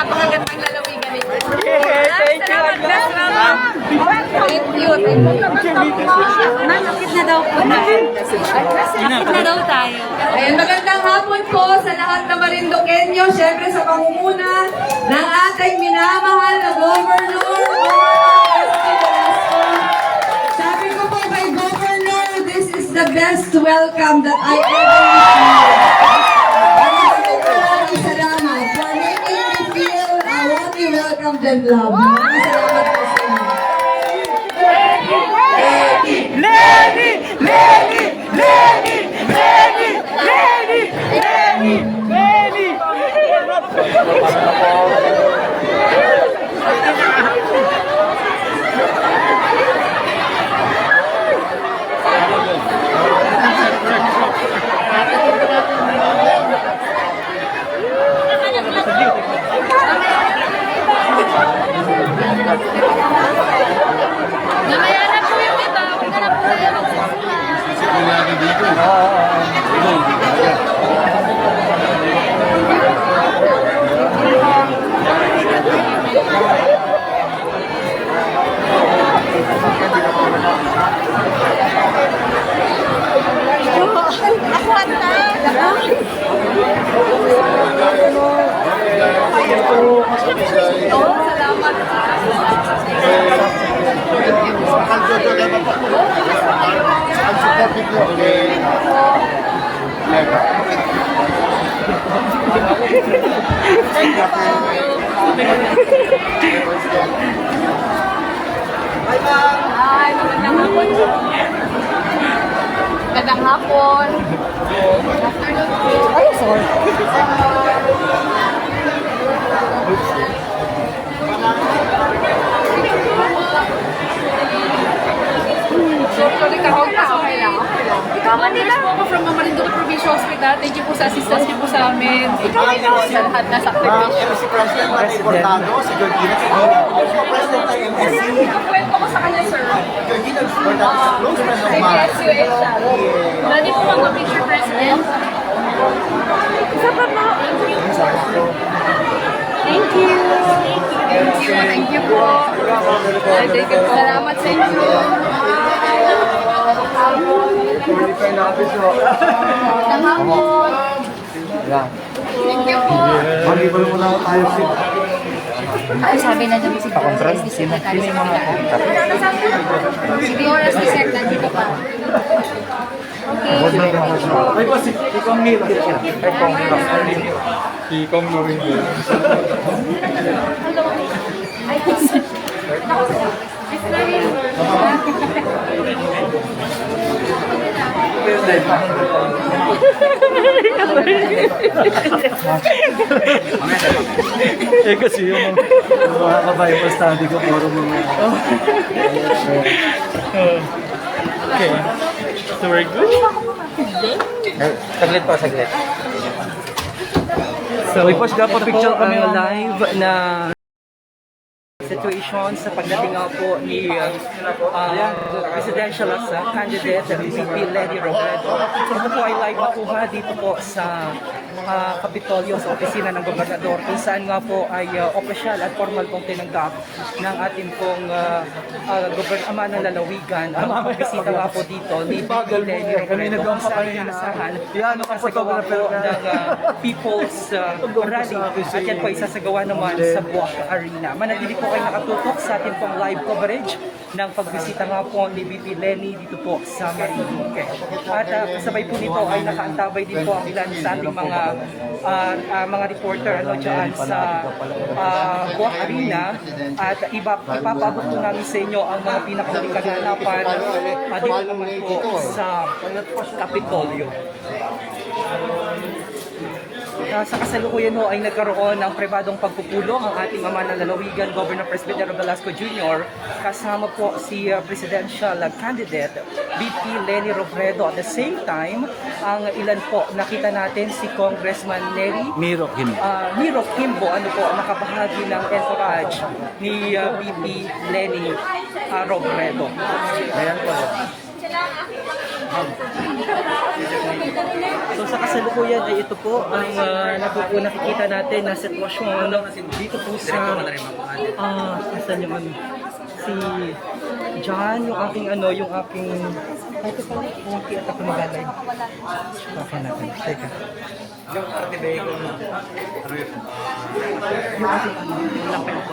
napakagandang lalawigan nito. Yeah, thank you. Salamat. Thank you. Thank you. Ma'am, nakit na daw po tayo. Nakit na daw tayo. Ayan, magandang hapon po sa lahat ng Marinduqueño. Siyempre sa pangunguna ng ating minamahal na Governor. Sabi ko po kay Governor, this is the best welcome that I ever received. and love. Hapon. Ay, sorry. Sorry, kahawag pa. Okay lang. Ikaw Manila. po ako from Marinduque Provincial Hospital. Thank you po sa assistance niyo po sa amin. Ikaw din po sa lahat na Ma'am, sakripisyo. si President Martin Cortado, si Georgina Cadena, si President ng MSC, sa kanya, sir. Georgina Cortado is a close friend. CPSUH siya. Ready po mag-picture, President? Isa pa po. Thank you. Thank you, thank you po. Ay, thank you. Salamat sa inyo. Magandang hapon. Thank you po. Mag-ibal mo na tayo si Ay, sabi na daw si Doris ni Secretary sa Si Doris ni Sec nandito pa. Okay. Ay po, si Ikong Nilo. Ikong Nilo. Ikong Norinda. Eh kasi yung mga ka-Bible study ko, puro mga... Okay. So we're good? Saglit po, saglit. So, Uy, Posh, dapat picture kami live na situation sa pagdating nga po ni uh, uh, presidential as uh, candidate VP Lenny Robredo. Ito po ay live makuha dito po sa uh, Kapitolyo sa opisina ng gobernador kung saan nga po ay uh, opisyal at formal pong tinanggap ng ating pong uh, uh, gober- ama ng lalawigan. Ang pagbisita nga po dito ni VP Lenny Robredo kung saan inaasahan makasagawa po ng uh, People's uh, Rally. at yan po ay sasagawa naman sa Buwak Arena. Manatili po kayo nakatutok sa ating pong live coverage ng pagbisita nga po ni VP Lenny dito po sa Marinduque. At uh, kasabay po nito ay nakaantabay din po ang ilan sa ating mga uh, uh, mga reporter ano dyan sa uh, Buwak Arena at iba, ipapabot po namin sa inyo ang mga pinakahuling kaganapan uh, dito naman po sa Kapitolyo. Uh, sa kasalukuyan ho ay nagkaroon ng pribadong pagpupulong ang ating ama ng lalawigan, Governor Presbyteriano Velasco Jr. kasama po si uh, presidential uh, candidate VP Lenny Robredo. At the same time, ang ilan po nakita natin si Congressman Neri Miro Kim. uh, Miro Kimbo, ano po, nakabahagi ng entourage ni uh, VP Lenny uh, Robredo. Ayan po. So sa kasalukuyan ay ito po ang uh, napupo nakikita natin na sitwasyon dito po sa ah asan yung ano si John yung aking ano yung aking ay ito pala yung at ako nagalay. Baka natin teka. Yung aking lapit ko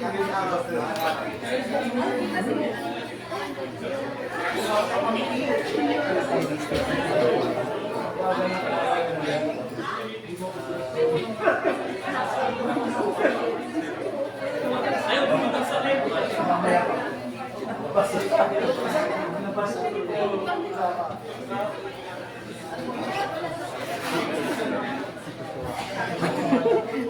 Basta. Basta. Basta.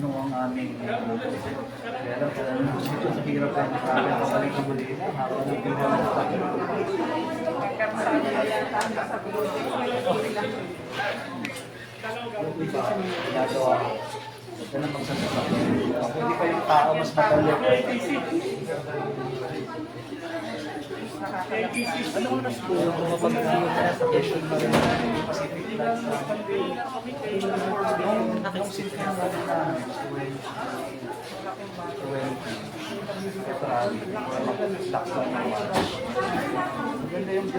Ano ang aming kaya lang kaya lang dito sa hirap ng kaya sa balik ng muli. Ako ng pinag Yung iba, ginagawa ko. Yan ang magsasaka. Ako hindi pa yung tao mas madali. Ano oras po bumabagsak yung transportation mo rin? Pacific Flight na yung city naman na when when traffic, lock down naman. Maganda yung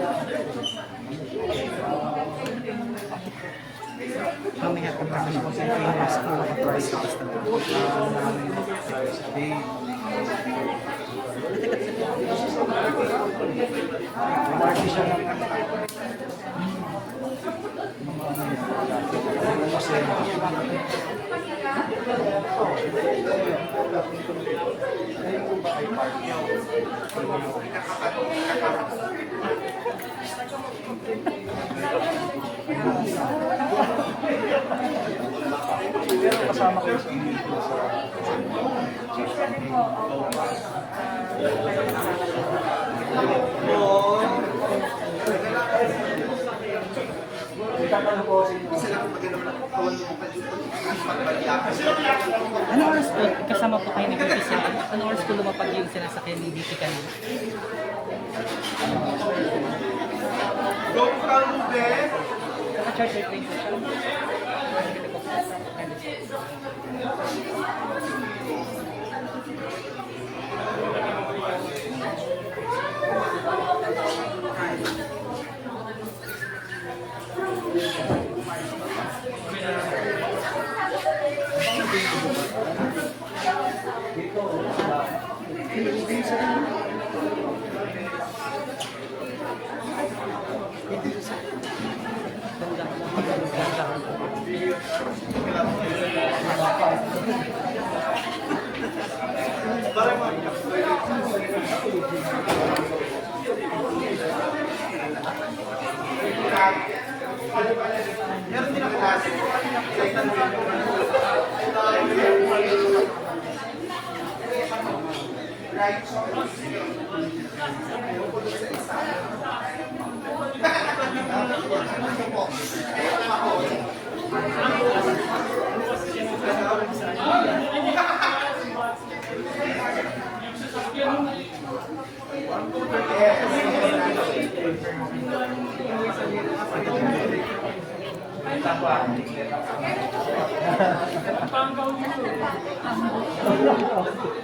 kami kasi famous po ang price basta. day. Marty siya ng kasi pero kasama ko sa dito sa Itatanong ko sa Ano oras po kasama po kayo Sila? Ano oras po lumapag yung sinasakyan ni BP kanina? Naka-charter plane po siya. Tingnan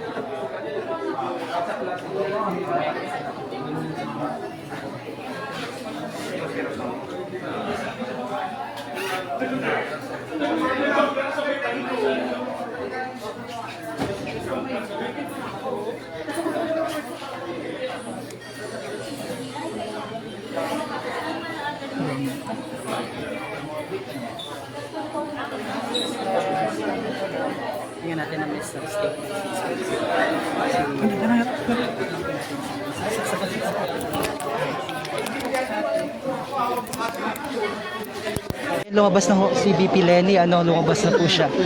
Lumabas na ho si BP Lenny, ano, lumabas na po siya.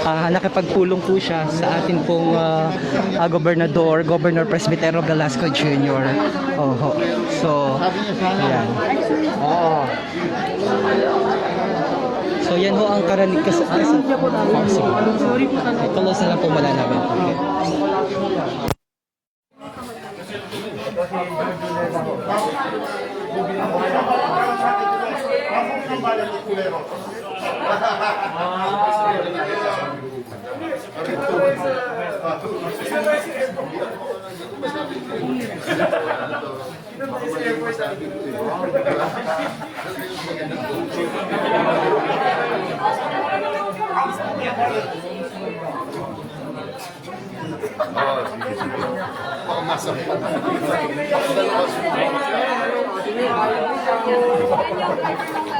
Ah, nakipagpulong po siya sa atin pong ah, ah, gobernador, Governor Presbytero Velasco Jr. Oho. So, yan. Oo. So yan ho ang karanig kas ah, sa oh, sige. Close na lang po mala namin. Okay.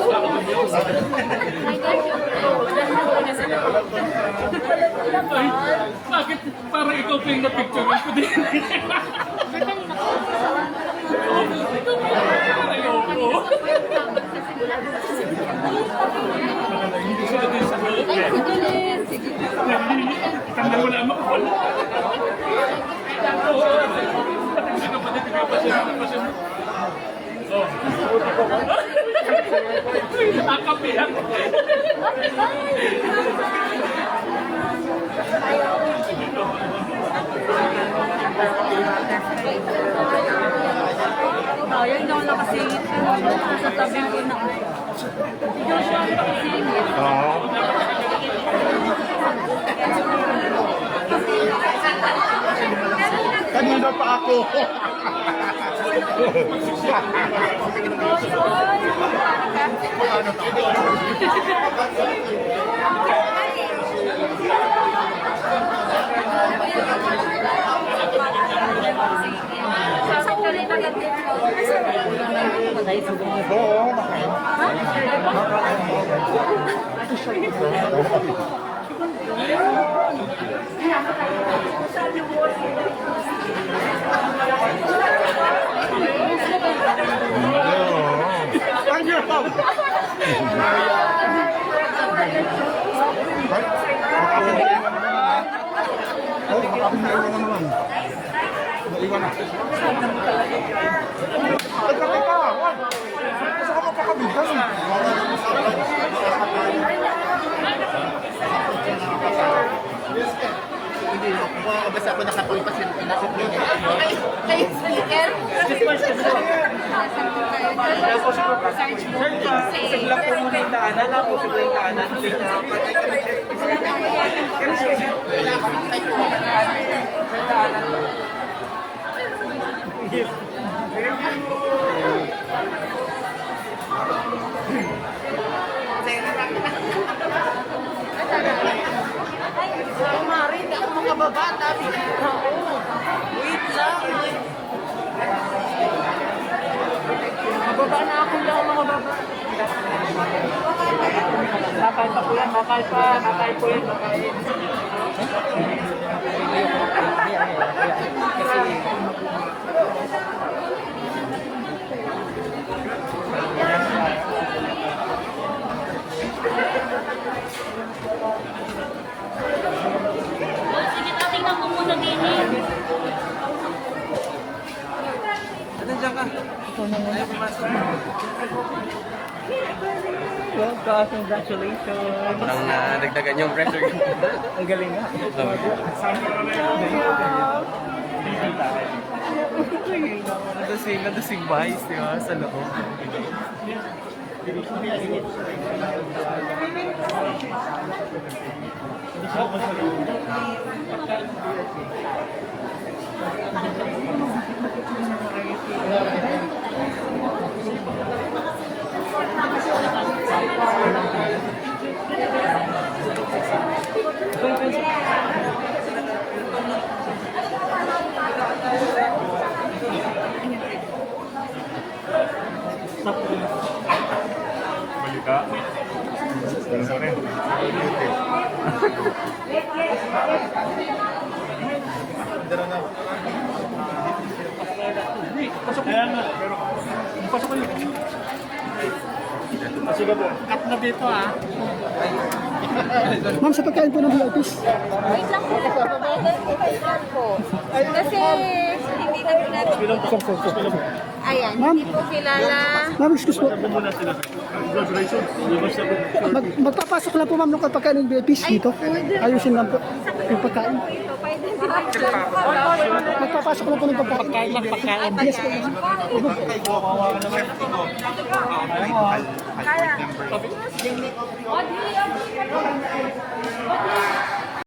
Ay, bakit parang ikaw pa yung na-picture ko din? Ayoko. Hindi Joshua ang nakasingit. Kanina pa ako. Sa uli pa lang din. Oo, Thank you. Oh, ako na iwan na naman. Naiwan na. Ay, bakit ka? Wag. Gusto magpakabigyan eh. Basta ako nakapulpas yung pinakapulpas. Kayo, kayo sa liker. Siglang po muna yung daanan, siglang yung daanan. Mari, hindi ako makababa. Dami. Wait lang. Mababa na ako, hindi ako makababa. Kakay pa po yan, kakay pa, kakay po yan, kakay. Sige, tatingnan ko muna din eh. Nandiyan ka. Ayaw pumasok. Well, God, congratulations. Parang nadagdagan yung pressure. Ang galing nga. Nadasing, nadasing vice, di ba, sa loob. Balita. Sige po. Cut na dito ah. Ma'am, sa pagkain po ng VIPs. Wait lang po. Wait lang po. Kasi hindi na pinag- Ayan, hindi po kilala. Ma'am, excuse po. Sila. Mag magpapasok lang po ma'am ng pagkain ng VIPs dito. Ayusin lang po yung pagkain. Magpapasok lang po ng pagkain. Pagkain lang, pagkain. Yes po. Kaya.